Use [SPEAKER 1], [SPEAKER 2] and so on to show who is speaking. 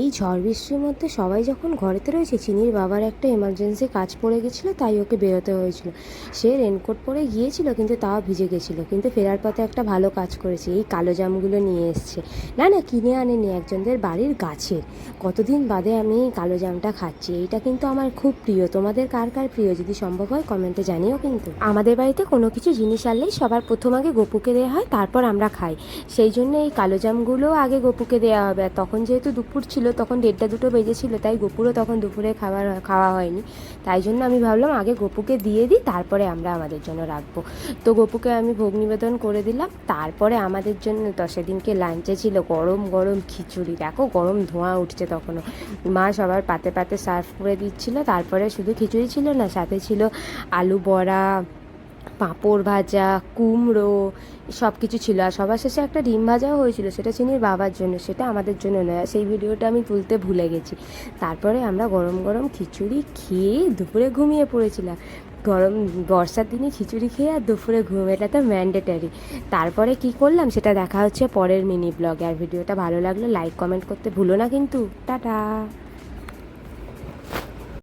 [SPEAKER 1] এই ঝড় বৃষ্টির মধ্যে সবাই যখন ঘরেতে রয়েছে, চিনির বাবার একটা এমার্জেন্সি কাজ পড়ে গেছিল, তাই ওকে বেরোতে হয়েছিল। সে রেনকোট পরে গিয়েছিল, কিন্তু তাও ভিজে গেছিল, কিন্তু ফেরার পথে একটা ভালো কাজ করেছে, এই কালো জামগুলো নিয়ে এসছে। না না, কিনে আনেনি, একজনদের বাড়ির গাছের। কতদিন বাদে আমি এই কালো জামটা খাচ্ছি, এইটা কিন্তু আমার খুব প্রিয়। তোমাদের কার কার প্রিয়? যদি সম্ভব হয় কমেন্টে জানিও কিন্তু। আমাদের বাড়িতে কোনো কিছু জিনিস আনলেই সবার প্রথম আগে গপুকে দেওয়া হয়, তারপর আমরা খাই। সেই জন্য এই কালো জামগুলো আগে গপুকে দেওয়া হবে তখন যেহেতু দুপুর ছিল তখন দেড়টা দুটো বেজেছিল, তাই গপুরও তখন দুপুরে খাবার, খাওয়া হয়নি। তাই জন্য আমি ভাবলাম আগে গপুকে দিয়ে দিই, তারপরে আমরা আমাদের জন্য রাখব। তো গপুকে আমি ভোগ নিবেদন করে দিলাম। তারপরে আমাদের জন্য, তো সেদিনকে লাঞ্চে ছিল গরম গরম খিচুড়ি। দেখো, গরম ধোঁয়া উঠছে তখনও। মা সবার পাতে পাতে সার্ভ করে দিচ্ছিল। তারপরে শুধু খিচুড়ি ছিল না, সাথে ছিল আলু বড়া পাঁপড় ভাজা, কুমড়ো সব কিছু ছিল। আর সবার শেষে একটা ডিম ভাজাও হয়েছিল, সেটা চিনির বাবার জন্য, সেটা আমাদের জন্য নয়। সেই ভিডিওটা আমি তুলতে ভুলে গেছি। তারপরে আমরা গরম গরম খিচুড়ি খেয়ে দুপুরে ঘুমিয়ে পড়েছিলাম। গরম, বর্ষার দিনে খিচুড়ি খেয়ে আর দুপুরে ঘুম, এটা তো ম্যান্ডেটারি তারপরে কি করলাম, সেটা দেখা হচ্ছে পরের মিনি ব্লগে আর ভিডিওটা ভালো লাগলে লাইক কমেন্ট করতে ভুলো না কিন্তু। টাটা!